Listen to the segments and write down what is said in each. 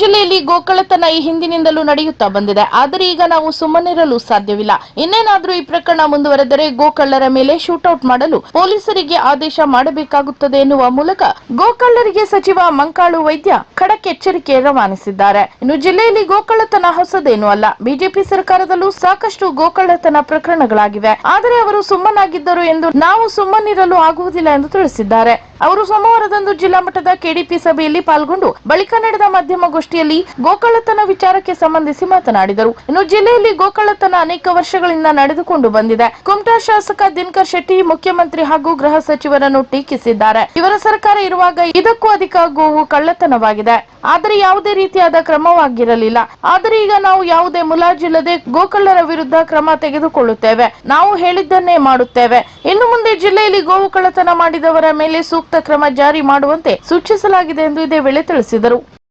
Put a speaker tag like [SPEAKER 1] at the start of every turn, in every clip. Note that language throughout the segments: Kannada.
[SPEAKER 1] ಜಿಲ್ಲೆಯಲ್ಲಿ ಗೋಕಳತನ ಈ ಹಿಂದಿನಿಂದಲೂ ನಡೆಯುತ್ತಾ ಬಂದಿದೆ. ಆದರೆ ಈಗ ನಾವು ಸುಮ್ಮನಿರಲು ಸಾಧ್ಯವಿಲ್ಲ. ಇನ್ನೇನಾದರೂ ಈ ಪ್ರಕರಣ ಮುಂದುವರೆದರೆ ಗೋಕಳ್ಳರ ಮೇಲೆ ಶೂಟೌಟ್ ಮಾಡಲು ಪೊಲೀಸರಿಗೆ ಆದೇಶ ಮಾಡಬೇಕಾಗುತ್ತದೆ ಎನ್ನುವ ಮೂಲಕ ಗೋಕಳ್ಳರಿಗೆ ಸಚಿವ ಮಂಕಾಳು ವೈದ್ಯ ಖಡಕ್ ಎಚ್ಚರಿಕೆ ರವಾನಿಸಿದ್ದಾರೆ. ಇನ್ನು ಜಿಲ್ಲೆಯಲ್ಲಿ ಗೋಕಳ್ಳತನ ಹೊಸದೇನೂ ಅಲ್ಲ. ಬಿಜೆಪಿ ಸರ್ಕಾರದಲ್ಲೂ ಸಾಕಷ್ಟು ಗೋಕಳ್ಳತನ ಪ್ರಕರಣಗಳಾಗಿವೆ. ಆದರೆ ಅವರು ಸುಮ್ಮನಾಗಿದ್ದರು ಎಂದು ನಾವು ಸುಮ್ಮನಿರಲು ಆಗುವುದಿಲ್ಲ ಎಂದು ತಿಳಿಸಿದ್ದಾರೆ. ಅವರು ಸೋಮವಾರದಂದು ಜಿಲ್ಲಾ ಮಟ್ಟದ ಕೆಡಿಪಿ ಸಭೆಯಲ್ಲಿ ಪಾಲ್ಗೊಂಡು ಬಳಿಕ ನಡೆದ ಮಾಧ್ಯಮಗೋಷ್ಠಿಯಲ್ಲಿ ಗೋಕಳತನ ವಿಚಾರಕ್ಕೆ ಸಂಬಂಧಿಸಿ ಮಾತನಾಡಿದರು. ಇನ್ನು ಜಿಲ್ಲೆಯಲ್ಲಿ ಗೋಕಳ್ಳತನ ಅನೇಕ ವರ್ಷಗಳಿಂದ ನಡೆದುಕೊಂಡು ಬಂದಿದೆ. ಕುಮಟಾ ಶಾಸಕ ದಿನಕರ್ ಶೆಟ್ಟಿ, ಮುಖ್ಯಮಂತ್ರಿ ಹಾಗೂ ಗೃಹ ಸಚಿವರನ್ನು ಟೀಕಿಸಿದ್ದಾರೆ. ಇವರ ಸರ್ಕಾರ ಇರುವಾಗ ಇದಕ್ಕೂ ಅಧಿಕ ಗೋವು ಕಳ್ಳತನವಾಗಿದೆ. ಆದರೆ ಯಾವುದೇ ರೀತಿಯಾದ ಕ್ರಮವಾಗಿರಲಿಲ್ಲ. ಆದರೆ ಈಗ ನಾವು ಯಾವುದೇ ಮುಲಾಜಿಲ್ಲದೆ ಗೋಕಳ್ಳರ ವಿರುದ್ಧ ಕ್ರಮ ತೆಗೆದುಕೊಳ್ಳುತ್ತೇವೆ. ನಾವು ಹೇಳಿದ್ದನ್ನೇ ಮಾಡುತ್ತೇವೆ. ಇನ್ನು ಮುಂದೆ ಜಿಲ್ಲೆಯಲ್ಲಿ ಗೋವು ಕಳ್ಳತನ ಮಾಡಿದವರ ಮೇಲೆ ಸೂಕ್ತ ಕ್ರಮ ಜಾರಿ ಮಾಡುವಂತೆ ಸೂಚಿಸಲಾಗಿದೆ ಎಂದು ಇದೇ ವೇಳೆ ತಿಳಿಸಿದರು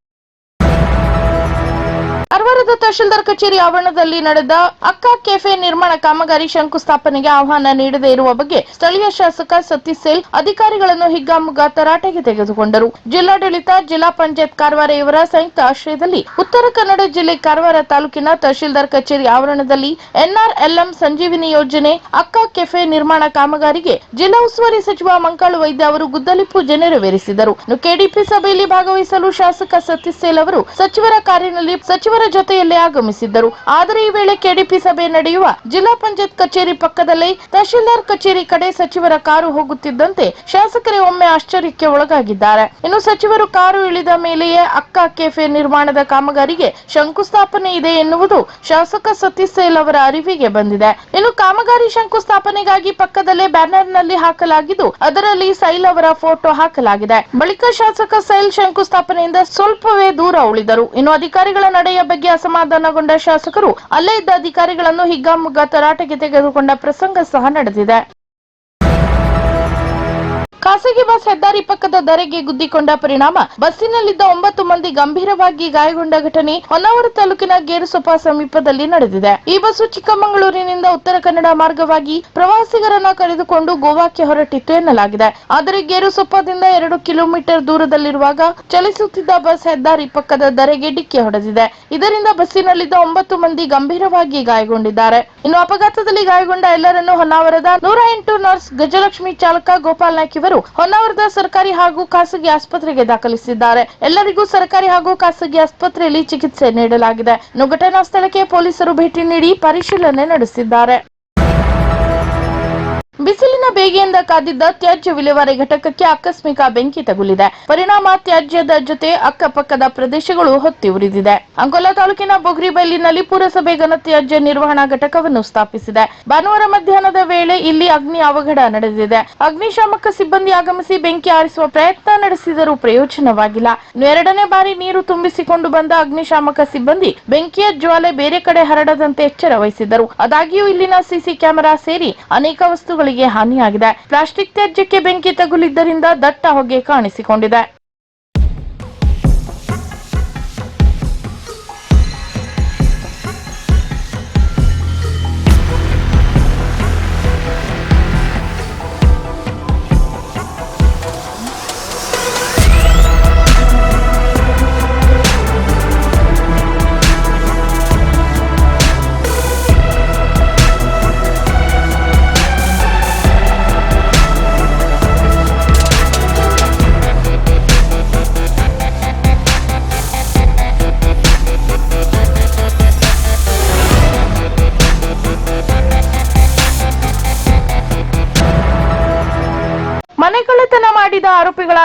[SPEAKER 1] ಕಾರವಾರದ ತಹಶೀಲ್ದಾರ್ ಕಚೇರಿ ಆವರಣದಲ್ಲಿ ನಡೆದ ಅಕ್ಕ ಕೆಫೆ ನಿರ್ಮಾಣ ಕಾಮಗಾರಿ ಶಂಕುಸ್ಥಾಪನೆಗೆ ಆಹ್ವಾನ ನೀಡದೇ ಇರುವ ಬಗ್ಗೆ ಸ್ಥಳೀಯ ಶಾಸಕ ಸತೀಶ್ ಸೇಲ್ ಅಧಿಕಾರಿಗಳನ್ನು ಹಿಗ್ಗಾಮುಗ್ಗಾ ತರಾಟೆಗೆ ತೆಗೆದುಕೊಂಡರು. ಜಿಲ್ಲಾಡಳಿತ, ಜಿಲ್ಲಾ ಪಂಚಾಯತ್ ಕಾರವಾರ ಇವರ ಸಂಯುಕ್ತ ಆಶ್ರಯದಲ್ಲಿ ಉತ್ತರ ಕನ್ನಡ ಜಿಲ್ಲೆ ಕಾರವಾರ ತಾಲೂಕಿನ ತಹಶೀಲ್ದಾರ್ ಕಚೇರಿ ಆವರಣದಲ್ಲಿ ಎನ್ಆರ್ಎಲ್ಎಂ ಸಂಜೀವಿನಿ ಯೋಜನೆ, ಅಕ್ಕ ಕೆಫೆ ನಿರ್ಮಾಣ ಕಾಮಗಾರಿಗೆ ಜಿಲ್ಲಾ ಉಸ್ತುವಾರಿ ಸಚಿವ ಮಂಕಾಳು ವೈದ್ಯ ಅವರು ಗುದ್ದಲಿ ಪೂಜೆ ನೆರವೇರಿಸಿದರು ಕೆಡಿಪಿ ಸಭೆಯಲ್ಲಿ ಭಾಗವಹಿಸಲು ಶಾಸಕ ಸತೀಶ್ ಸೇಲ್ ಅವರು ಸಚಿವರ ಕಾರಿನಲ್ಲಿ ಸಚಿವರ ಜೊತೆಯಲ್ಲೇ ಆಗಮಿಸಿದ್ದರು. ಆದರೆ ಈ ವೇಳೆ ಕೆಡಿಪಿ ಸಭೆ ನಡೆಯುವ ಜಿಲ್ಲಾ ಪಂಚಾಯತ್ ಕಚೇರಿ ಪಕ್ಕದಲ್ಲಿ ತಹಶೀಲ್ದಾರ್ ಕಚೇರಿ ಕಡೆ ಸಚಿವರ ಕಾರು ಹೋಗುತ್ತಿದ್ದಂತೆ ಶಾಸಕರೇ ಒಮ್ಮೆ ಆಶ್ಚರ್ಯಕ್ಕೆ ಒಳಗಾಗಿದ್ದಾರೆ. ಇನ್ನು ಸಚಿವರು ಕಾರು ಇಳಿದ ಮೇಲೆಯೇ ಅಕ್ಕ ಕೆಫೆ ನಿರ್ಮಾಣದ ಕಾಮಗಾರಿಗೆ ಶಂಕುಸ್ಥಾಪನೆ ಇದೆ ಎನ್ನುವುದು ಶಾಸಕ ಸತೀಶ್ ಸೇಲ್ ಅವರ ಅರಿವಿಗೆ ಬಂದಿದೆ. ಇನ್ನು ಕಾಮಗಾರಿ ಶಂಕುಸ್ಥಾಪನೆಗಾಗಿ ಪಕ್ಕದಲ್ಲೇ ಬ್ಯಾನರ್ನಲ್ಲಿ ಹಾಕಲಾಗಿದ್ದು, ಅದರಲ್ಲಿ ಸೈಲ್ ಅವರ ಫೋಟೋ ಹಾಕಲಾಗಿದೆ. ಬಳಿಕ ಶಾಸಕ ಸೈಲ್ ಶಂಕುಸ್ಥಾಪನೆಯಿಂದ ಸ್ವಲ್ಪವೇ ದೂರ ಉಳಿದರು. ಇನ್ನು ಅಧಿಕಾರಿಗಳ ನಡೆಯ ಬಗ್ಗೆ ಅಸಮಾಧಾನಗೊಂಡ ಶಾಸಕರು ಅಲ್ಲೇ ಇದ್ದ ಅಧಿಕಾರಿಗಳನ್ನು ಹಿಗ್ಗಾಮುಗ್ಗಾ ತರಾಟೆಗೆ ತೆಗೆದುಕೊಂಡ ಪ್ರಸಂಗ ಸಹ ನಡೆದಿದೆ. ಖಾಸಗಿ ಬಸ್ ಹೆದ್ದಾರಿ ಪಕ್ಕದ ಧರೆಗೆ ಗುದ್ದಿಕೊಂಡ ಪರಿಣಾಮ. ಬಸ್ಸಿನಲ್ಲಿದ್ದ ಒಂಬತ್ತು ಮಂದಿ ಗಂಭೀರವಾಗಿ ಗಾಯಗೊಂಡ ಘಟನೆ ಹೊನ್ನಾವರ ತಾಲೂಕಿನ ಗೇರುಸೊಪ್ಪ ಸಮೀಪದಲ್ಲಿ ನಡೆದಿದೆ. ಈ ಬಸ್ಸು ಚಿಕ್ಕಮಗಳೂರಿನಿಂದ ಉತ್ತರ ಕನ್ನಡ ಮಾರ್ಗವಾಗಿ ಪ್ರವಾಸಿಗರನ್ನು ಕರೆದುಕೊಂಡು ಗೋವಾಕ್ಕೆ ಹೊರಟಿತ್ತು ಎನ್ನಲಾಗಿದೆ. ಆದರೆ ಗೇರುಸೊಪ್ಪದಿಂದ ಎರಡು ಕಿಲೋಮೀಟರ್ ದೂರದಲ್ಲಿರುವಾಗ ಚಲಿಸುತ್ತಿದ್ದ ಬಸ್ ಹೆದ್ದಾರಿ ಪಕ್ಕದ ಧರೆಗೆ ಡಿಕ್ಕಿ ಹೊಡೆದಿದೆ. ಇದರಿಂದ ಬಸ್ಸಿನಲ್ಲಿದ್ದ ಒಂಬತ್ತು ಮಂದಿ ಗಂಭೀರವಾಗಿ ಗಾಯಗೊಂಡಿದ್ದಾರೆ. ಇನ್ನು ಅಪಘಾತದಲ್ಲಿ ಗಾಯಗೊಂಡ ಎಲ್ಲರನ್ನೂ ಹೊನ್ನಾವರದ ನೂರ ಎಂಟು ನರ್ಸ್ ಗಜಲಕ್ಷ್ಮಿ ಚಾಲಕ ಗೋಪಾಲ್ ನಾಯ್ಕ್ ಹೊನ್ನಾವರದ ಸರ್ಕಾರಿ ಹಾಗೂ ಖಾಸಗಿ ಆಸ್ಪತ್ರೆಗೆ ದಾಖಲಿಸಿದ್ದಾರೆ. ಎಲ್ಲರಿಗೂ ಸರ್ಕಾರಿ ಹಾಗೂ ಖಾಸಗಿ ಆಸ್ಪತ್ರೆಯಲ್ಲಿ ಚಿಕಿತ್ಸೆ ನೀಡಲಾಗಿದೆ. ಘಟನಾ ಸ್ಥಳಕ್ಕೆ ಪೊಲೀಸರು ಭೇಟಿ ನೀಡಿ ಪರಿಶೀಲನೆ ನಡೆಸಿದ್ದಾರೆ. ಬಿಸಿಲಿನ ಬೇಗೆಯಿಂದ ಕಾದಿದ್ದ ತ್ಯಾಜ್ಯ ವಿಲೇವಾರಿ ಘಟಕಕ್ಕೆ ಆಕಸ್ಮಿಕ ಬೆಂಕಿ ತಗುಲಿದೆ. ಪರಿಣಾಮ ತ್ಯಾಜ್ಯದ ಜೊತೆ ಅಕ್ಕಪಕ್ಕದ ಪ್ರದೇಶಗಳು ಹೊತ್ತಿ ಉರಿದಿದೆ. ಅಂಕೋಲಾ ತಾಲೂಕಿನ ಬೊಗ್ರಿಬೈಲಿನಲ್ಲಿ ಪುರಸಭೆ ಘನತ್ಯಾಜ್ಯ ನಿರ್ವಹಣಾ ಘಟಕವನ್ನು ಸ್ಥಾಪಿಸಿದೆ. ಭಾನುವಾರ ಮಧ್ಯಾಹ್ನದ ವೇಳೆ ಇಲ್ಲಿ ಅಗ್ನಿ ಅವಘಡ ನಡೆದಿದೆ. ಅಗ್ನಿಶಾಮಕ ಸಿಬ್ಬಂದಿ ಆಗಮಿಸಿ ಬೆಂಕಿ ಆರಿಸುವ ಪ್ರಯತ್ನ ನಡೆಸಿದರೂ ಪ್ರಯೋಜನವಾಗಿಲ್ಲ. ಎರಡನೇ ಬಾರಿ ನೀರು ತುಂಬಿಸಿಕೊಂಡು ಬಂದ ಅಗ್ನಿಶಾಮಕ ಸಿಬ್ಬಂದಿ ಬೆಂಕಿಯ ಜ್ವಾಲೆ ಬೇರೆ ಕಡೆ ಹರಡದಂತೆ ಎಚ್ಚರ ವಹಿಸಿದರು ಆದಾಗ್ಯೂ ಇಲ್ಲಿನ ಸಿಸಿ ಕ್ಯಾಮೆರಾ ಸೇರಿ ಅನೇಕ ವಸ್ತುಗಳಿಗೆ ಹಾನಿಯಾಗಿದೆ. ಪ್ಲಾಸ್ಟಿಕ್ ತ್ಯಾಜ್ಯಕ್ಕೆ ಬೆಂಕಿ ತಗುಲಿದ್ದರಿಂದ ದಟ್ಟ ಹೊಗೆ ಕಾಣಿಸಿಕೊಂಡಿದೆ.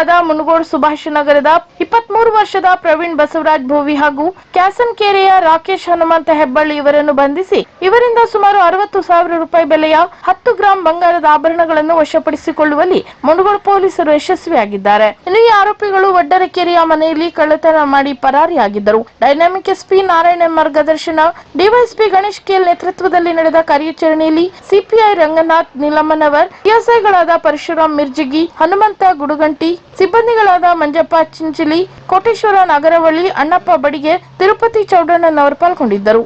[SPEAKER 1] ಆರೋಪಿಗಳಾದ ಮುನಗೋಡ್ ಸುಭಾಷ್ ನಗರದ ಇಪ್ಪತ್ಮೂರು ವರ್ಷದ ಪ್ರವೀಣ್ ಬಸವರಾಜ್ ಭೋವಿ ಹಾಗೂ ಕ್ಯಾಸನ್ಕೆರೆಯ ರಾಕೇಶ್ ಹನುಮಂತ ಹೆಬ್ಬಳ್ಳಿ ಇವರನ್ನು ಬಂಧಿಸಿ, ಇವರಿಂದ ಸುಮಾರು ಅರವತ್ತು ಸಾವಿರ ರೂಪಾಯಿ ಬೆಲೆಯ ಹತ್ತು ಗ್ರಾಂ ಬಂಗಾರದ ಆಭರಣಗಳನ್ನು ವಶಪಡಿಸಿಕೊಳ್ಳುವಲ್ಲಿ ಮುನಗೋಡ್ ಪೊಲೀಸರು ಯಶಸ್ವಿಯಾಗಿದ್ದಾರೆ. ಇನ್ನು ಈ ಆರೋಪಿಗಳು ವಡ್ಡರಕೆರೆಯ ಮನೆಯಲ್ಲಿ ಕಳ್ಳತನ ಮಾಡಿ ಪರಾರಿಯಾಗಿದ್ದರು. ಡೈನಾಮಿಕ್ ಎಸ್ಪಿ ನಾರಾಯಣ ಮಾರ್ಗದರ್ಶನ ಡಿವೈಎಸ್ಪಿ ಗಣೇಶ್ ಕೇಲ್ ನೇತೃತ್ವದಲ್ಲಿ ನಡೆದ ಕಾರ್ಯಾಚರಣೆಯಲ್ಲಿ ಸಿಪಿಐ ರಂಗನಾಥ್ ನಿಲಮನವರ್ ಪಿಎಸ್ಐಗಳಾದ ಪರಶುರಾಮ್ ಮಿರ್ಜಿಗಿ, ಹನುಮಂತ ಗುಡುಗಂಟಿ ಸಿಬ್ಬಂದಿಗಳಾದ ಮಂಜಪ್ಪ ಚಿಂಚಿಲಿ ಕೋಟೇಶ್ವರ ನಾಗರವಳ್ಳಿ ಅಣ್ಣಪ್ಪ ಬಡಿಗೆ ತಿರುಪತಿ ಚೌಡಣ್ಣನವರು ಪಾಲ್ಗೊಂಡಿದ್ದರು.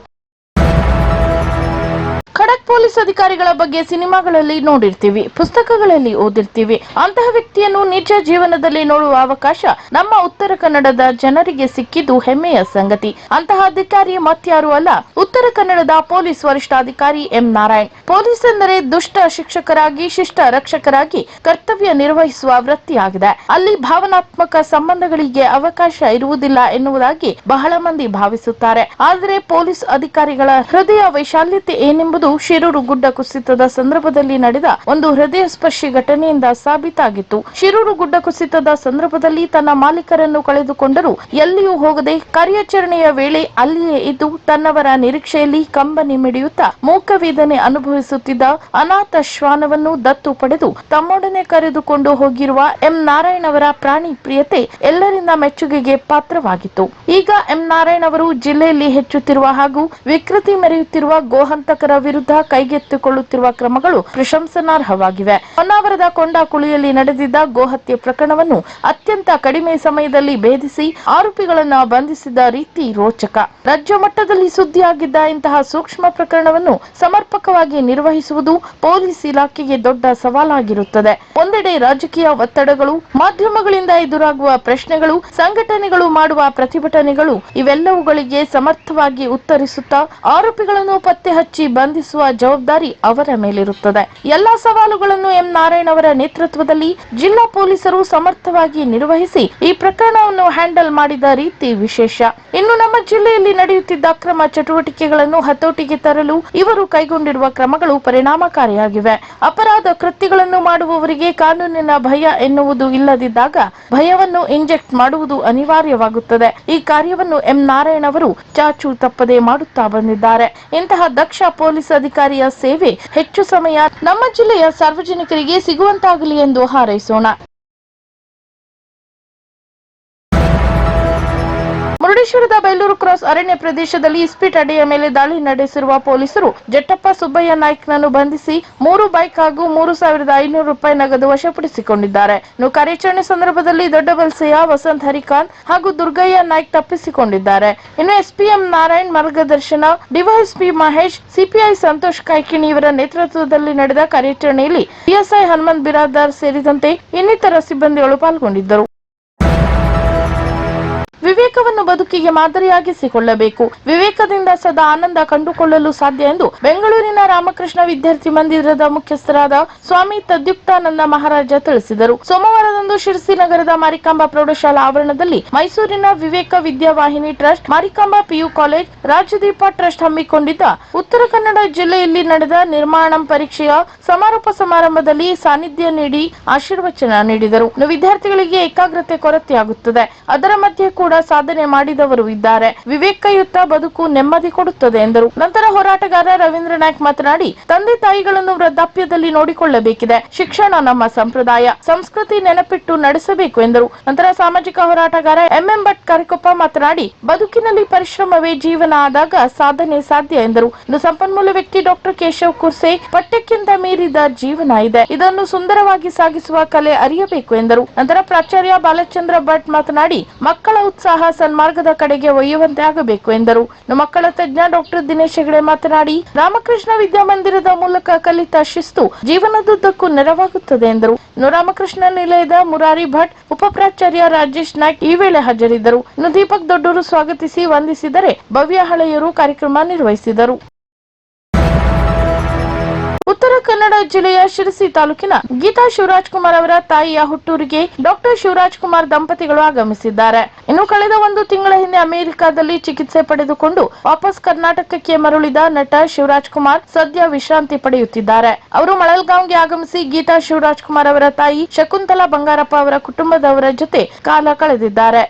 [SPEAKER 1] ಖಡಕ್ ಪೊಲೀಸ್ ಅಧಿಕಾರಿಗಳ ಬಗ್ಗೆ ಸಿನಿಮಾಗಳಲ್ಲಿ ನೋಡಿರ್ತೀವಿ, ಪುಸ್ತಕಗಳಲ್ಲಿ ಓದಿರ್ತೀವಿ. ಅಂತಹ ವ್ಯಕ್ತಿಯನ್ನು ನಿಜ ಜೀವನದಲ್ಲಿ ನೋಡುವ ಅವಕಾಶ ನಮ್ಮ ಉತ್ತರ ಕನ್ನಡದ ಜನರಿಗೆ ಸಿಕ್ಕಿದ್ದು ಹೆಮ್ಮೆಯ ಸಂಗತಿ. ಅಂತಹ ಅಧಿಕಾರಿ ಮತ್ಯಾರು ಅಲ್ಲ, ಉತ್ತರ ಕನ್ನಡದ ಪೊಲೀಸ್ ವರಿಷ್ಠಾಧಿಕಾರಿ ಎಂ ನಾರಾಯಣ್. ಪೊಲೀಸ್ ಎಂದರೆ ದುಷ್ಟ ಶಿಕ್ಷಕರಾಗಿ, ಶಿಷ್ಟ ರಕ್ಷಕರಾಗಿ ಕರ್ತವ್ಯ ನಿರ್ವಹಿಸುವ ವೃತ್ತಿಯಾಗಿದೆ ಅಲ್ಲಿ ಭಾವನಾತ್ಮಕ ಸಂಬಂಧಗಳಿಗೆ ಅವಕಾಶ ಇರುವುದಿಲ್ಲ ಎನ್ನುವುದಾಗಿ ಬಹಳ ಮಂದಿ ಭಾವಿಸುತ್ತಾರೆ. ಆದರೆ ಪೊಲೀಸ್ ಅಧಿಕಾರಿಗಳ ಹೃದಯ ವೈಶಾಲ್ಯತೆ ಏನೆಂಬುದು ಶಿರೂರು ಗುಡ್ಡ ಕುಸಿತದ ಸಂದರ್ಭದಲ್ಲಿ ನಡೆದ ಒಂದು ಹೃದಯ ಸ್ಪರ್ಶಿ ಘಟನೆಯಿಂದ ಸಾಬೀತಾಗಿತ್ತು. ಶಿರೂರು ಗುಡ್ಡ ಕುಸಿತದ ಸಂದರ್ಭದಲ್ಲಿ ತನ್ನ ಮಾಲೀಕರನ್ನು ಕಳೆದುಕೊಂಡರೂ. ಎಲ್ಲಿಯೂ ಹೋಗದೆ ಕಾರ್ಯಾಚರಣೆಯ ವೇಳೆ ಅಲ್ಲಿಯೇ ಇದ್ದು ತನ್ನವರ ನಿರೀಕ್ಷೆಯಲ್ಲಿ ಕಂಬನಿ ಮಿಡಿಯುತ್ತಾ ಮೂಕವೇದನೆ ಅನುಭವಿಸುತ್ತಿದ್ದ ಅನಾಥ ಶ್ವಾನವನ್ನು ದತ್ತು ಪಡೆದು ತಮ್ಮೊಡನೆ ಕರೆದುಕೊಂಡು ಹೋಗಿರುವ ಎಂ. ನಾರಾಯಣ ಅವರ ಪ್ರಾಣಿ ಪ್ರಿಯತೆ ಎಲ್ಲರಿಂದ ಮೆಚ್ಚುಗೆಗೆ ಪಾತ್ರವಾಗಿತ್ತು. ಈಗ ಎಂ. ನಾರಾಯಣ್ ಅವರು ಜಿಲ್ಲೆಯಲ್ಲಿ ಹೆಚ್ಚುತ್ತಿರುವ ಹಾಗೂ ವಿಕೃತಿ ಮೆರೆಯುತ್ತಿರುವ ಗೋಹಂತಕರ ವಿರುದ್ಧ ಕೈಗೆತ್ತಿಕೊಳ್ಳುತ್ತಿರುವ ಕ್ರಮಗಳು ಪ್ರಶಂಸನಾರ್ಹವಾಗಿವೆ. ಹೊನ್ನಾವರದ ಕೊಂಡಾಕುಳಿಯಲ್ಲಿ ನಡೆದಿದ್ದ ಗೋಹತ್ಯೆ ಪ್ರಕರಣವನ್ನು ಅತ್ಯಂತ ಕಡಿಮೆ ಸಮಯದಲ್ಲಿ ಭೇದಿಸಿ ಆರೋಪಿಗಳನ್ನು ಬಂಧಿಸಿದ ರೀತಿ ರೋಚಕ. ರಾಜ್ಯ ಮಟ್ಟದಲ್ಲಿ ಸುದ್ದಿಯಾಗಿದ್ದ ಇಂತಹ ಸೂಕ್ಷ್ಮ ಪ್ರಕರಣವನ್ನು ಸಮರ್ಪಕವಾಗಿ ನಿರ್ವಹಿಸುವುದು ಪೊಲೀಸ್ ಇಲಾಖೆಗೆ ದೊಡ್ಡ ಸವಾಲಾಗಿರುತ್ತದೆ. ಒಂದೆಡೆ ರಾಜಕೀಯ ಒತ್ತಡಗಳು, ಮಾಧ್ಯಮಗಳಿಂದ ಎದುರಾಗುವ ಪ್ರಶ್ನೆಗಳು, ಸಂಘಟನೆಗಳು ಮಾಡುವ ಪ್ರತಿಭಟನೆಗಳು ಇವೆಲ್ಲವುಗಳಿಗೆ ಸಮರ್ಥವಾಗಿ ಉತ್ತರಿಸುತ್ತಾ ಆರೋಪಿಗಳನ್ನು ಪತ್ತೆ ಹಚ್ಚಿ ಬಂಧಿಸುವ ಜವಾಬ್ದಾರಿ ಅವರ ಮೇಲಿರುತ್ತದೆ. ಎಲ್ಲಾ ಸವಾಲುಗಳನ್ನು ಎಂ. ನಾರಾಯಣ ಅವರ ನೇತೃತ್ವದಲ್ಲಿ ಜಿಲ್ಲಾ ಪೊಲೀಸರು ಸಮರ್ಥವಾಗಿ ನಿರ್ವಹಿಸಿ ಈ ಪ್ರಕರಣವನ್ನು ಹ್ಯಾಂಡಲ್ ಮಾಡಿದ ರೀತಿ ವಿಶೇಷ. ಇನ್ನು ನಮ್ಮ ಜಿಲ್ಲೆಯಲ್ಲಿ ನಡೆಯುತ್ತಿದ್ದ ಅಕ್ರಮ ಚಟುವಟಿಕೆಗಳನ್ನು ಹತೋಟಿಗೆ ತರಲು ಇವರು ಕೈಗೊಂಡಿರುವ ಕ್ರಮಗಳು ಪರಿಣಾಮಕಾರಿಯಾಗಿವೆ. ಅಪರಾಧ ಕೃತ್ಯಗಳನ್ನು ಮಾಡುವವರಿಗೆ ಕಾನೂನಿನ ಭಯ ಎನ್ನುವುದು ಇಲ್ಲದಿದ್ದಾಗ ಭಯವನ್ನು ಇಂಜೆಕ್ಟ್ ಮಾಡುವುದು ಅನಿವಾರ್ಯವಾಗುತ್ತದೆ. ಈ ಕಾರ್ಯವನ್ನು ಎಂ. ನಾರಾಯಣ ಅವರು ಚಾಚು ತಪ್ಪದೆ ಮಾಡುತ್ತಾ ಬಂದಿದ್ದಾರೆ. ಇಂತಹ ದಕ್ಷ ಪೊಲೀಸ್ ಅಧಿಕಾರಿಯ ಸೇವೆ ಹೆಚ್ಚು ಸಮಯ ನಮ್ಮ ಜಿಲ್ಲೆಯ ಸಾರ್ವಜನಿಕರಿಗೆ ಸಿಗುವಂತಾಗಲಿ ಎಂದು ಹಾರೈಸೋಣ ಮುರುಡೇಶ್ವರದ ಬೈಲೂರು ಕ್ರಾಸ್ ಅರಣ್ಯ ಪ್ರದೇಶದಲ್ಲಿ ಇಸ್ಪೀಟ್ ಅಡೆಯ ಮೇಲೆ ದಾಳಿ ನಡೆಸಿರುವ ಪೊಲೀಸರು ಜಟ್ಟಪ್ಪ ಸುಬ್ಬಯ್ಯ ನಾಯ್ಕನನ್ನು ಬಂಧಿಸಿ ಮೂರು ಬೈಕ್ ಹಾಗೂ ಮೂರು ಸಾವಿರದ ಐನೂರು ರೂಪಾಯಿ ನಗದು ವಶಪಡಿಸಿಕೊಂಡಿದ್ದಾರೆ. ಇನ್ನು ಕಾರ್ಯಾಚರಣೆ ಸಂದರ್ಭದಲ್ಲಿ ದೊಡ್ಡಬಲ್ಸೆಯ ವಸಂತ್ ಹರಿಕಾಂತ್ ಹಾಗೂ ದುರ್ಗಯ್ಯ ನಾಯ್ಕ್ ತಪ್ಪಿಸಿಕೊಂಡಿದ್ದಾರೆ. ಇನ್ನು ಎಸ್ಪಿಎಂ ನಾರಾಯಣ್ ಮಾರ್ಗದರ್ಶನ, ಡಿವೈಎಸ್ಪಿ ಮಹೇಶ್, ಸಿಪಿಐ ಸಂತೋಷ್ ಕಾಯ್ಕಿಣಿ ಇವರ ನೇತೃತ್ವದಲ್ಲಿ ನಡೆದ ಕಾರ್ಯಾಚರಣೆಯಲ್ಲಿ ಪಿಎಸ್ಐ ಹನುಮಂತ್ ಬಿರಾದಾರ್ ಸೇರಿದಂತೆ ಇನ್ನಿತರ ಸಿಬ್ಬಂದಿಗಳು ಪಾಲ್ಗೊಂಡಿದ್ದರು. ವಿವೇಕವನ್ನು ಬದುಕಿಗೆ ಮಾದರಿಯಾಗಿಸಿಕೊಳ್ಳಬೇಕು. ವಿವೇಕದಿಂದ ಸದಾ ಆನಂದ ಕಂಡುಕೊಳ್ಳಲು ಸಾಧ್ಯ ಎಂದು ಬೆಂಗಳೂರಿನ ರಾಮಕೃಷ್ಣ ವಿದ್ಯಾರ್ಥಿ ಮಂದಿರದ ಮುಖ್ಯಸ್ಥರಾದ ಸ್ವಾಮಿ ತದ್ಯುಕ್ತಾನಂದ ಮಹಾರಾಜ ತಿಳಿಸಿದರು. ಸೋಮವಾರದಂದು ಶಿರಸಿ ನಗರದ ಮಾರಿಕಾಂಬಾ ಪ್ರೌಢಶಾಲಾ ಆವರಣದಲ್ಲಿ ಮೈಸೂರಿನ Viveka Vidyavahini trust, Marikamba PU college Rajadeepa trust ಹಮ್ಮಿಕೊಂಡಿದ್ದ ಉತ್ತರ ಕನ್ನಡ ಜಿಲ್ಲೆಯಲ್ಲಿ ನಡೆದ ನಿರ್ಮಾಣಂ ಪರೀಕ್ಷೆಯ ಸಮಾರೋಪ ಸಮಾರಂಭದಲ್ಲಿ ಸಾನ್ನಿಧ್ಯ ನೀಡಿ ಆಶೀರ್ವಚನ ನೀಡಿದರು. ವಿದ್ಯಾರ್ಥಿಗಳಿಗೆ ಏಕಾಗ್ರತೆ ಕೊರತೆಯಾಗುತ್ತದೆ. ಅದರ ಮಧ್ಯೆ ಕೂಡ ಸಾಧನೆ ಮಾಡಿದವರು ಇದ್ದಾರೆ. ವಿವೇಕಯುತ ಬದುಕು ನೆಮ್ಮದಿ ಕೊಡುತ್ತದೆ ಎಂದರು. ನಂತರ ಹೋರಾಟಗಾರ ರವೀಂದ್ರ ನಾಯ್ಕ್ ಮಾತನಾಡಿ, ತಂದೆ ತಾಯಿಗಳನ್ನು ವೃದ್ಧಾಪ್ಯದಲ್ಲಿ ನೋಡಿಕೊಳ್ಳಬೇಕಿದೆ. ಶಿಕ್ಷಣ ನಮ್ಮ ಸಂಪ್ರದಾಯ. ಸಂಸ್ಕೃತಿ ನೆನಪಿಟ್ಟು ನಡೆಸಬೇಕು ಎಂದರು. ನಂತರ ಸಾಮಾಜಿಕ ಹೋರಾಟಗಾರ ಎಂಎಂ ಭಟ್ ಕರಿಕೊಪ್ಪ ಮಾತನಾಡಿ, ಬದುಕಿನಲ್ಲಿ ಪರಿಶ್ರಮವೇ ಜೀವನ ಆದಾಗ ಸಾಧನೆ ಸಾಧ್ಯ ಎಂದರು. ಇನ್ನು ಸಂಪನ್ಮೂಲ ವ್ಯಕ್ತಿ ಡಾಕ್ಟರ್ ಕೇಶವ್ ಕುರ್ಸೆ ಪಠ್ಯಕ್ಕಿಂತ ಮೀರಿದ ಜೀವನ ಇದೆ. ಇದನ್ನು ಸುಂದರವಾಗಿ ಸಾಗಿಸುವ ಕಲೆ ಅರಿಯಬೇಕು ಎಂದರು. ನಂತರ ಪ್ರಾಚಾರ್ಯ ಬಾಲಚಂದ್ರ ಭಟ್ ಮಾತನಾಡಿ, ಮಕ್ಕಳ ಉತ್ಸಾಹ ಸನ್ಮಾರ್ಗದ ಕಡೆಗೆ ಒಯ್ಯುವಂತೆ ಆಗಬೇಕು ಎಂದರು. ಮಕ್ಕಳ ತಜ್ಞ ಡಾಕ್ಟರ್ ದಿನೇಶ್ ಹೆಗಡೆ ಮಾತನಾಡಿ, ರಾಮಕೃಷ್ಣ ವಿದ್ಯಾಮಂದಿರದ ಮೂಲಕ ಕಲಿತ ಶಿಸ್ತು ಜೀವನದುದ್ದಕ್ಕೂ ನೆರವಾಗುತ್ತದೆ ಎಂದರು. ರಾಮಕೃಷ್ಣ ನಿಲಯದ ಮುರಾರಿ ಭಟ್ ಉಪ ಪ್ರಾಚಾರ್ಯ ರಾಜೇಶ್ ನಾಯ್ಕ್ ಈ ವೇಳೆ ಹಾಜರಿದ್ದರು. ದೀಪಕ್ ದೊಡ್ಡೂರು ಸ್ವಾಗತಿಸಿ, ವಂದಿಸಿದರೆ ಭವ್ಯ ಹಳೆಯರು ಕಾರ್ಯಕ್ರಮ ನಿರ್ವಹಿಸಿದರು. ಉತ್ತರ ಕನ್ನಡ ಜಿಲ್ಲೆಯ ಶಿರಸಿ ತಾಲೂಕಿನ ಗೀತಾ ಶಿವರಾಜ್ ಕುಮಾರ್ ಅವರ ತಾಯಿಯ ಹುಟ್ಟೂರಿಗೆ ಡಾಕ್ಟರ್ ಶಿವರಾಜ್ ಕುಮಾರ್ ದಂಪತಿಗಳು ಆಗಮಿಸಿದ್ದಾರೆ. ಇನ್ನು ಕಳೆದ ಒಂದು ತಿಂಗಳ ಹಿಂದೆ ಅಮೆರಿಕದಲ್ಲಿ ಚಿಕಿತ್ಸೆ ಪಡೆದುಕೊಂಡು ವಾಪಸ್ ಕರ್ನಾಟಕಕ್ಕೆ ಮರಳಿದ ನಟ ಶಿವರಾಜ್ ಕುಮಾರ್ ಸದ್ಯ ವಿಶ್ರಾಂತಿ ಪಡೆಯುತ್ತಿದ್ದಾರೆ. ಅವರು ಮಳಲ್ಗಾಂವ್ಗೆ ಆಗಮಿಸಿ ಗೀತಾ ಶಿವರಾಜ್ ಕುಮಾರ್ ಅವರ ತಾಯಿ ಶಕುಂತಲಾ ಬಂಗಾರಪ್ಪ ಅವರ ಕುಟುಂಬದವರ ಜೊತೆ ಕಾಲ ಕಳೆದಿದ್ದಾರೆ.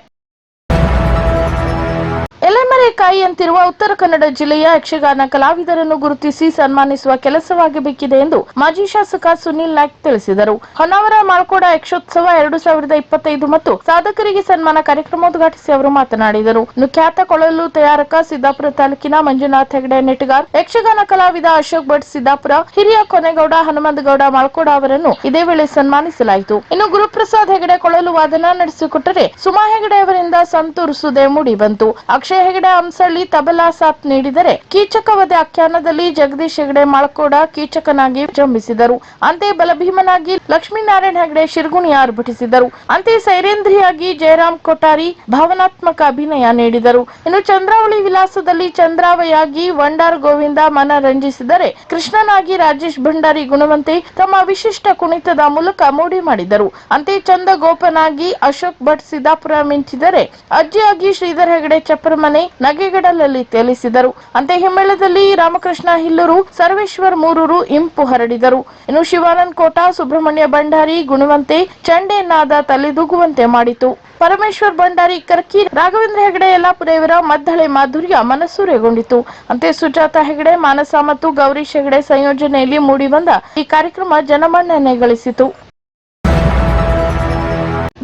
[SPEAKER 1] ಎಲೆಮರೆಕಾಯಿ ಅಂತಿರುವ ಉತ್ತರ ಕನ್ನಡ ಜಿಲ್ಲೆಯ ಯಕ್ಷಗಾನ ಕಲಾವಿದರನ್ನು ಗುರುತಿಸಿ ಸನ್ಮಾನಿಸುವ ಕೆಲಸವಾಗಬೇಕಿದೆ ಎಂದು ಮಾಜಿ ಶಾಸಕ ಸುನಿಲ್ ನಾಯ್ಕ್ ತಿಳಿಸಿದರು. ಹೊನ್ನಾವರ ಮಾಳ್ಕೋಡ ಯಕ್ಷೋತ್ಸವ ಎರಡು ಸಾವಿರದ ಇಪ್ಪತ್ತೈದು ಮತ್ತು ಸಾಧಕರಿಗೆ ಸನ್ಮಾನ ಕಾರ್ಯಕ್ರಮ ಉದ್ಘಾಟಿಸಿ ಅವರು ಮಾತನಾಡಿದರು. ಇನ್ನು ಖ್ಯಾತ ಕೊಳಲು ತಯಾರಕ ಸಿದ್ದಾಪುರ ತಾಲೂಕಿನ ಮಂಜುನಾಥ್ ಹೆಗಡೆ ನೆಟಗಾರ್ ಯಕ್ಷಗಾನ ಕಲಾವಿದ ಅಶೋಕ್ ಭಟ್ ಸಿದ್ದಾಪುರ, ಹಿರಿಯ ಕೊನೆಗೌಡ ಹನುಮಂತಗೌಡ ಮಾಳ್ಕೋಡ ಅವರನ್ನು ಇದೇ ವೇಳೆ ಸನ್ಮಾನಿಸಲಾಯಿತು. ಇನ್ನು ಗುರುಪ್ರಸಾದ್ ಹೆಗಡೆ ಕೊಳಲು ವಾದನ ನಡೆಸಿಕೊಟ್ಟರೆ ಸುಮಾ ಹೆಗಡೆ ಅವರಿಂದ ಸಂತೂರ್ ಸುದೆ ಮೂಡಿ ಬಂತು ಅಕ್ಷಯ್ ಹೆಗಡೆ ಅಂಸಳ್ಳಿ ತಬಲಾ ಸಾಥ್ ನೀಡಿದರೆ ಕೀಚಕವಧೆ ಆಖ್ಯಾನದಲ್ಲಿ ಜಗದೀಶ್ ಹೆಗಡೆ ಮಾಳ್ಕೋಡ ಕೀಚಕನಾಗಿ ಜಂಬಿಸಿದರು. ಅಂತೆ ಬಲಭೀಮನಾಗಿ ಲಕ್ಷ್ಮೀನಾರಾಯಣ ಹೆಗಡೆ ಶಿರ್ಗುಣಿ ಆರ್ಭಟಿಸಿದರು. ಅಂತೆ ಸೈರೇಂದ್ರಿಯಾಗಿ ಜಯರಾಮ್ ಕೊಠಾರಿ ಭಾವನಾತ್ಮಕ ಅಭಿನಯ ನೀಡಿದರು. ಇನ್ನು ಚಂದ್ರಾವಳಿ ವಿಲಾಸದಲ್ಲಿ ಚಂದ್ರಾವಯಾಗಿ ವಂಡಾರ್ ಗೋವಿಂದ ಮನ ರಂಜಿಸಿದರೆ ಕೃಷ್ಣನಾಗಿ ರಾಜೇಶ್ ಭಂಡಾರಿ ಗುಣವಂತೆ ತಮ್ಮ ವಿಶಿಷ್ಟ ಕುಣಿತದ ಮೂಲಕ ಮೋಡಿ ಮಾಡಿದರು. ಅಂತೆ ಚಂದ ಗೋಪನಾಗಿ ಅಶೋಕ್ ಭಟ್ ಸಿದ್ದಾಪುರ ಮಿಂಚಿದರೆ ಅಜ್ಜಿಯಾಗಿ ಶ್ರೀಧರ್ ಹೆಗಡೆ ಚಪ್ಪರಮನೆ ನಗೆಗಡಲಲ್ಲಿ ತೇಲಿಸಿದರು. ಅಂತೆ ಹಿಮ್ಮೇಳದಲ್ಲಿ ರಾಮಕೃಷ್ಣ ಹಿಲ್ಲೂರು, ಸರ್ವೇಶ್ವರ್ ಮೂರೂರು ಇಂಪು ಹರಡಿದರು. ಇನ್ನು ಶಿವಾನಂದ್ ಕೋಟ ಸುಬ್ರಹ್ಮಣ್ಯ ಭಂಡಾರಿ, ಗುಣವಂತೆ ಚಂಡೆ ನಾದ ತಲೆದೂಗುವಂತೆ ಮಾಡಿತು. ಪರಮೇಶ್ವರ್ ಭಂಡಾರಿ, ಕರ್ಕಿ, ರಾಘವೇಂದ್ರ ಹೆಗಡೆ ಯಲ್ಲಾಪುರ ಇವರ ಮದ್ದಳೆ ಮಾಧುರ್ಯ ಮನಸೂರೆಗೊಂಡಿತು. ಅಂತೆ ಸುಜಾತ ಹೆಗಡೆ, ಮಾನಸ ಮತ್ತು ಗೌರೀಶ್ ಹೆಗಡೆ ಸಂಯೋಜನೆಯಲ್ಲಿ ಮೂಡಿಬಂದ ಈ ಕಾರ್ಯಕ್ರಮ ಜನಮನ್ನಣೆ ಗಳಿಸಿತು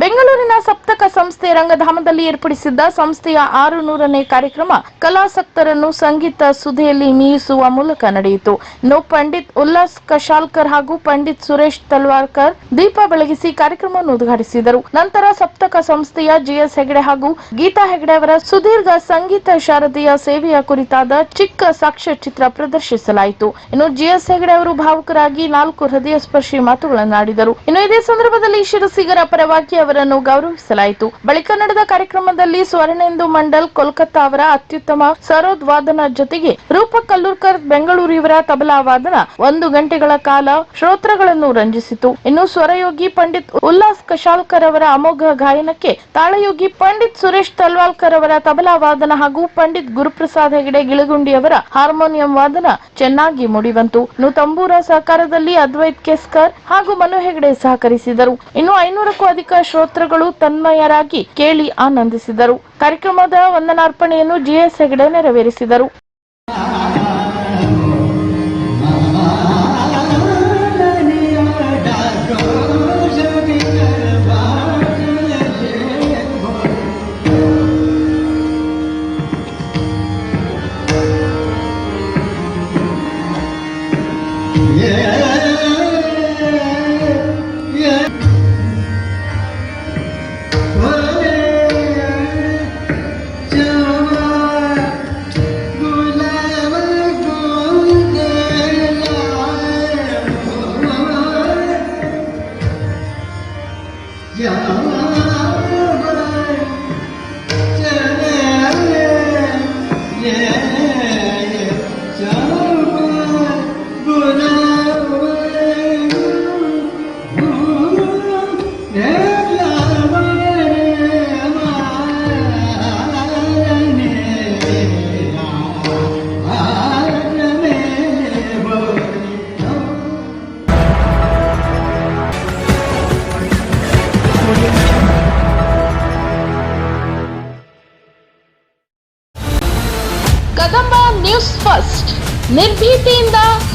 [SPEAKER 1] ಬೆಂಗಳೂರಿನ ಸಪ್ತಕ ಸಂಸ್ಥೆ ರಂಗಧಾಮದಲ್ಲಿ ಏರ್ಪಡಿಸಿದ್ದ ಸಂಸ್ಥೆಯ ಆರು ನೂರನೇ ಕಾರ್ಯಕ್ರಮ ಕಲಾಸಕ್ತರನ್ನು ಸಂಗೀತ ಸುಧೆಯಲ್ಲಿ ಮೀಯಿಸುವ ಮೂಲಕ ನಡೆಯಿತು. ನೋ ಪಂಡಿತ್ ಉಲ್ಲಾಸ್ ಕಶಾಲ್ಕರ್ ಹಾಗೂ ಪಂಡಿತ್ ಸುರೇಶ್ ತಲ್ವಾರ್ಕರ್ ದೀಪ ಬೆಳಗಿಸಿ ಕಾರ್ಯಕ್ರಮವನ್ನು ಉದ್ಘಾಟಿಸಿದರು. ನಂತರ ಸಪ್ತಕ ಸಂಸ್ಥೆಯ ಜಿಎಸ್ ಹೆಗಡೆ ಹಾಗೂ ಗೀತಾ ಹೆಗಡೆ ಅವರ ಸುದೀರ್ಘ ಸಂಗೀತ ಶಾರದೆಯ ಸೇವೆಯ ಕುರಿತಾದ ಚಿಕ್ಕ ಸಾಕ್ಷ್ಯಚಿತ್ರ ಪ್ರದರ್ಶಿಸಲಾಯಿತು. ಇನ್ನು ಜಿಎಸ್ ಹೆಗಡೆ ಅವರು ಭಾವುಕರಾಗಿ ನಾಲ್ಕು ಹೃದಯ ಸ್ಪರ್ಶಿ ಮಾತುಗಳನ್ನಾಡಿದರು. ಇನ್ನು ಇದೇ ಸಂದರ್ಭದಲ್ಲಿ ಶಿರಸಿಗರ ಪರವಾಗಿ ಅವರನ್ನು ಗೌರವಿಸಲಾಯಿತು. ಬಳಿಕ ನಡೆದ ಕಾರ್ಯಕ್ರಮದಲ್ಲಿ ಸ್ವರ್ಣೇಂದು ಮಂಡಲ್ ಕೋಲ್ಕತ್ತಾ ಅವರ ಅತ್ಯುತ್ತಮ ಸರೋದ್ ವಾದನ ಜೊತೆಗೆ ರೂಪ ಕಲ್ಲೂರ್ಕರ್ ಬೆಂಗಳೂರು ಇವರ ತಬಲಾ ವಾದನ ಒಂದು ಗಂಟೆಗಳ ಕಾಲ ಶ್ರೋತ್ರಗಳನ್ನು ರಂಜಿಸಿತು. ಇನ್ನು ಸ್ವರಯೋಗಿ ಪಂಡಿತ್ ಉಲ್ಲಾಸ್ ಕಶಾಲ್ಕರ್ ಅವರ ಅಮೋಘ ಗಾಯನಕ್ಕೆ ತಾಳಯೋಗಿ ಪಂಡಿತ್ ಸುರೇಶ್ ತಲ್ವಾಲ್ಕರ್ ಅವರ ತಬಲಾ ವಾದನ ಹಾಗೂ ಪಂಡಿತ್ ಗುರುಪ್ರಸಾದ್ ಹೆಗಡೆ ಗಿಳಗುಂಡಿ ಅವರ ಹಾರ್ಮೋನಿಯಂ ವಾದನ ಚೆನ್ನಾಗಿ ಮುಡಿವಂತು. ಇನ್ನು ತಂಬೂರ ಸಹಕಾರದಲ್ಲಿ ಅದ್ವೈತ್ ಕೆಸ್ಕರ್ ಹಾಗೂ ಮನು ಹೆಗಡೆ ಸಹಕರಿಸಿದರು. ಇನ್ನು ಐನೂರಕ್ಕೂ ಅಧಿಕ ಶ್ರೋತೃಗಳು ತನ್ಮಯರಾಗಿ ಕೇಳಿ ಆನಂದಿಸಿದರು. ಕಾರ್ಯಕ್ರಮದ ವಂದನಾರ್ಪಣೆಯನ್ನು ಜಿಎಸ್ ಹೆಗಡೆ ನೆರವೇರಿಸಿದರು.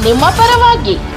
[SPEAKER 1] ನಿಮ್ಮ ಪರವಾಗಿ.